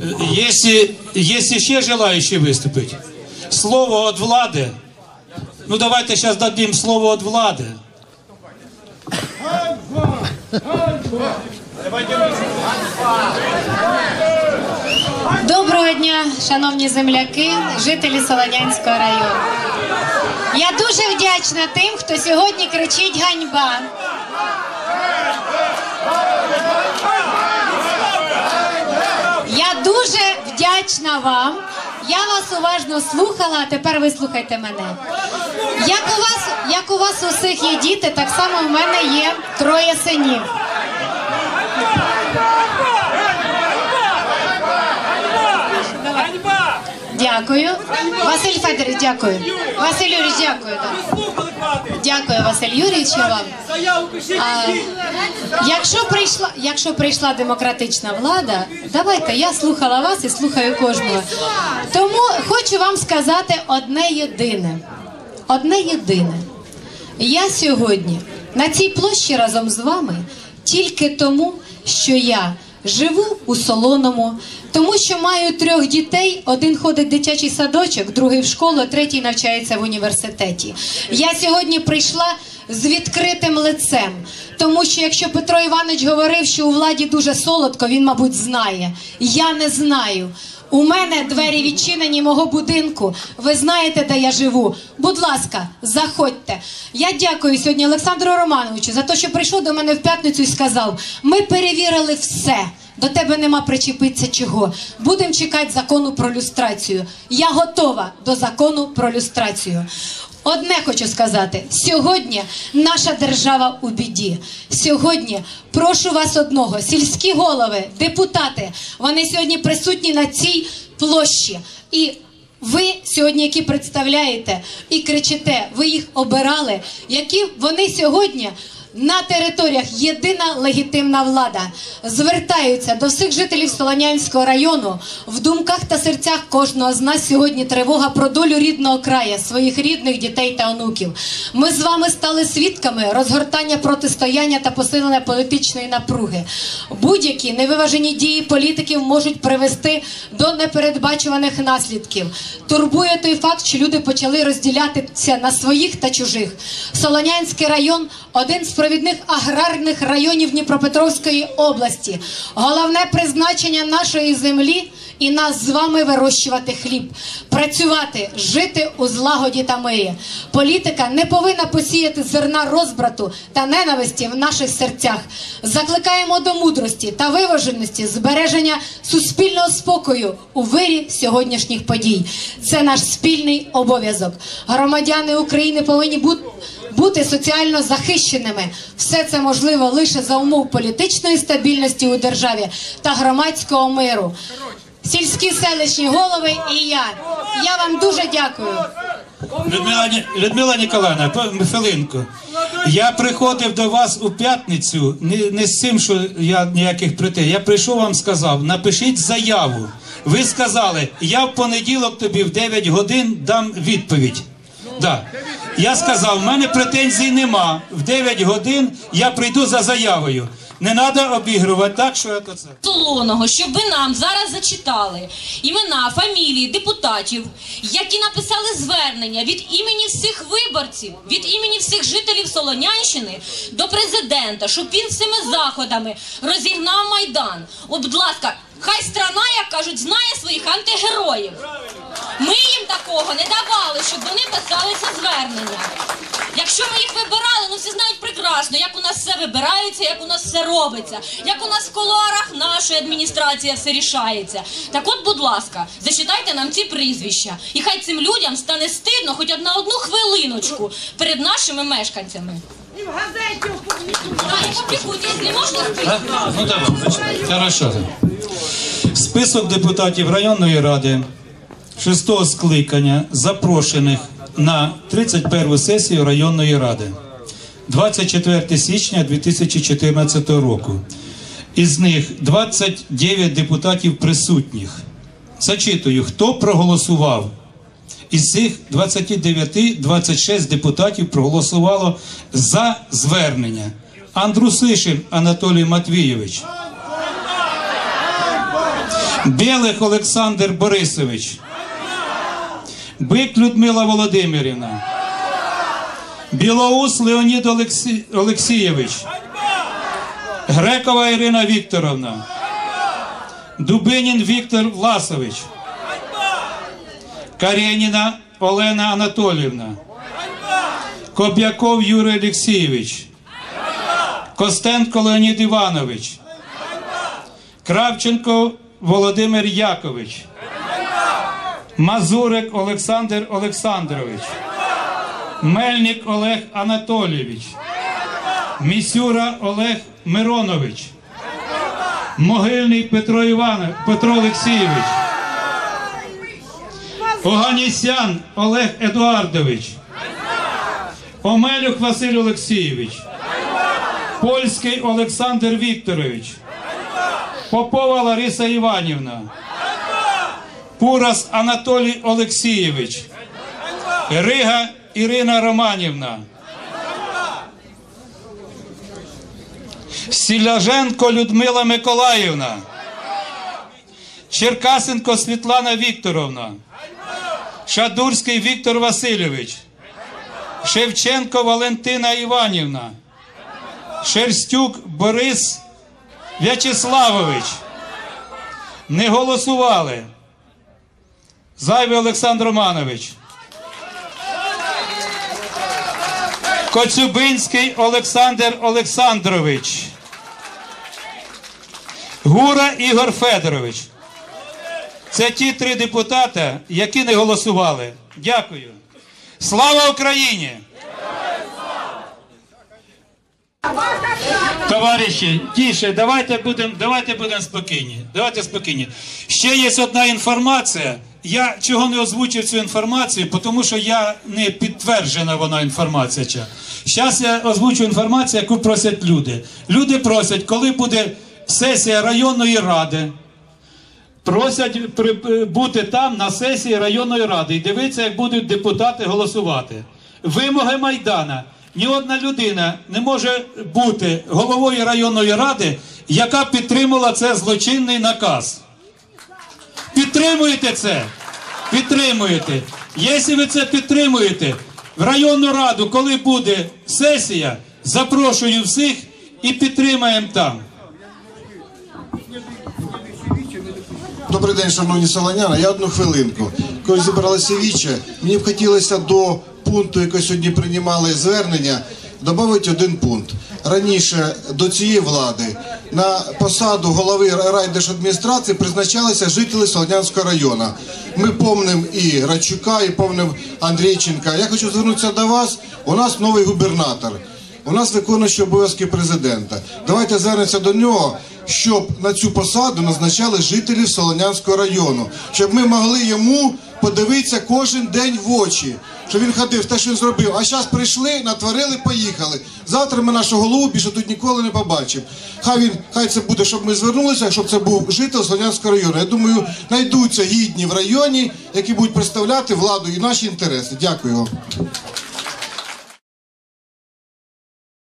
Если, если ще желающие выступить, слово от влади. Ну давайте сейчас дадим слово от влади. Доброго дня, шановні земляки, жителі Солонянського району. Я дуже вдячна тим, хто сьогодні кричить ганьба. Я дуже вдячна вам. Я вас уважно слухала, а тепер вислухайте мене. Як у вас, як у вас усіх є діти, так само в мене є троє синів. Дякую. Василь Федорович, дякую. Василь Юрійович, дякую. да. Дякую, Василь Юрійович, вам. А, якщо прийшла, якщо прийшла демократична влада, давайте я слухала вас і слухаю кожного. Тому хочу вам сказати одне єдине. Одне єдине. Я сьогодні на цій площі разом з вами тільки тому, що я живу у солоному, тому що маю трьох дітей. Один ходить в дитячий садочок, другий в школу, третій навчається в університеті. Я сьогодні прийшла з відкритим лицем, тому що якщо Петро Іванович говорив, що у владі дуже солодко, він, мабуть, знає. Я не знаю. У мене двері відчинені мого будинку. Ви знаєте, де я живу. Будь ласка, заходьте. Я дякую сьогодні Олександру Романовичу за те, що прийшов до мене в п'ятницю і сказав: ми перевірили все. До тебе нема причепитися чого. Будемо чекати закону про люстрацію. Я готова до закону про люстрацію. Одне хочу сказати: сьогодні наша держава у біді. Сьогодні прошу вас одного, сільські голови, депутати. Вони сьогодні присутні на цій площі. І ви сьогодні, які представляєте і кричите, ви їх обирали, які вони сьогодні. На територіях єдина легітимна влада звертаються до всіх жителів Солонянського району в думках та серцях кожного з нас сьогодні тривога про долю рідного края, своїх рідних дітей та онуків. Ми з вами стали свідками розгортання протистояння та посилення політичної напруги. Будь-які невиважені дії політиків можуть привести до непередбачуваних наслідків. Турбує той факт, що люди почали розділятися на своїх та чужих. Солонянський район один з провідних аграрних районів Дніпропетровської області. Головне призначення нашої землі і нас з вами вирощувати хліб, працювати, жити у злагоді та мирі. Політика не повинна посіяти зерна розбрату та ненависті в наших серцях. Закликаємо до мудрості та виваженості, збереження суспільного спокою у вирі сьогоднішніх подій. Це наш спільний обов'язок. Громадяни України повинні бути бути соціально захищеними. Все це можливо лише за умов політичної стабільності у державі та громадського миру. Сільські селищні голови і я. Я вам дуже дякую. Людмила, Людмила Ніколаївна, хвилинку. Я приходив до вас у п'ятницю не, не з цим, що я ніяких прийти. Я прийшов вам сказав, напишіть заяву. Ви сказали, я в понеділок тобі в 9 годин дам відповідь. Да. Я сказав, в мене претензій нема. В 9 годин я прийду за заявою. Не треба обігрувати так, що це. Солоного, щоб ви нам зараз зачитали імена, фамілії депутатів, які написали звернення від імені всіх виборців, від імені всіх жителів Солонянщини до президента, щоб він цими заходами розігнав майдан. От, будь ласка, хай страна, як кажуть, знає своїх антигероїв. Такого не давали, щоб вони писали це звернення. Якщо ми їх вибирали, ну всі знають прекрасно, як у нас все вибирається, як у нас все робиться, як у нас в колорах нашої адміністрації все рішається. Так от, будь ласка, зачитайте нам ці прізвища. І хай цим людям стане стидно хоч на одну хвилиночку перед нашими мешканцями. І в газеті опублікують. Так, опікуйте, якщо можна, А? Ну давай, значить. Хорошо. Список депутатів районної ради шостого скликання запрошених на 31 сесію районної ради 24 січня 2014 року. Із них 29 депутатів присутніх. Зачитую, хто проголосував. Із цих 29 26 депутатів проголосувало за звернення. Андрусишин Анатолій Матвійович. Білих Олександр Борисович. Бик Людмила Володимирівна. Білоус Леонід Олексі... Олексійович. Грекова Ірина Вікторовна. Дубинін Віктор Власович. Карєніна Олена Анатоліївна. Кобяков Юрій Олексійович. Костенко Леонід Іванович. Кравченко Володимир Якович. Мазурик Олександр Олександрович. Мельник Олег Анатолійович. Місюра Олег Миронович. Могильний Петро Іванович, Петро Олексійович. Оганісян Олег Едуардович. Омелюк Василь Олексійович. Польський Олександр Вікторович. Попова Лариса Іванівна. Пурас Анатолій Олексійович. Рига Ірина Романівна. Сіляженко Людмила Миколаївна. Черкасенко Світлана Вікторовна. Шадурський Віктор Васильович. Шевченко Валентина Іванівна. Шерстюк Борис В'ячеславович. Не голосували. Зайвий Олександр Романович. Коцюбинський Олександр Олександрович. Гура Ігор Федорович. Це ті три депутати, які не голосували. Дякую. Слава Україні! Товариші, тише, давайте будемо давайте будем спокійні. Давайте спокійні. Ще є одна інформація. Я чого не озвучив цю інформацію, тому що я не підтверджена вона інформація. Зараз я озвучу інформацію, яку просять люди. Люди просять, коли буде сесія районної ради. Просять бути там на сесії районної ради і дивитися, як будуть депутати голосувати. Вимоги Майдана. Ні одна людина не може бути головою районної ради, яка підтримала це злочинний наказ. Підтримуєте це? Підтримуєте. Якщо ви це підтримуєте, в районну раду, коли буде сесія, запрошую всіх і підтримаємо там. Добрий день, шановні солоняни. Я одну хвилинку. Коли зібралася віче, мені б хотілося до пункту, який сьогодні приймали звернення, додати один пункт. Раніше до цієї влади на посаду голови райдержадміністрації призначалися жителі Солонянського району. Ми помнимо і Радчука, і помнимо Андрійченка. Я хочу звернутися до вас. У нас новий губернатор. У нас виконуючий обов'язки президента. Давайте звернемося до нього, щоб на цю посаду назначали жителів Солонянського району, щоб ми могли йому подивитися кожен день в очі, щоб він ходив, те, що він зробив. А зараз прийшли, натворили, поїхали. Завтра ми нашого голову більше тут ніколи не побачимо. Хай він, хай це буде, щоб ми звернулися, щоб це був житель Слов'янського району. Я думаю, знайдуться гідні в районі, які будуть представляти владу і наші інтереси. Дякую вам.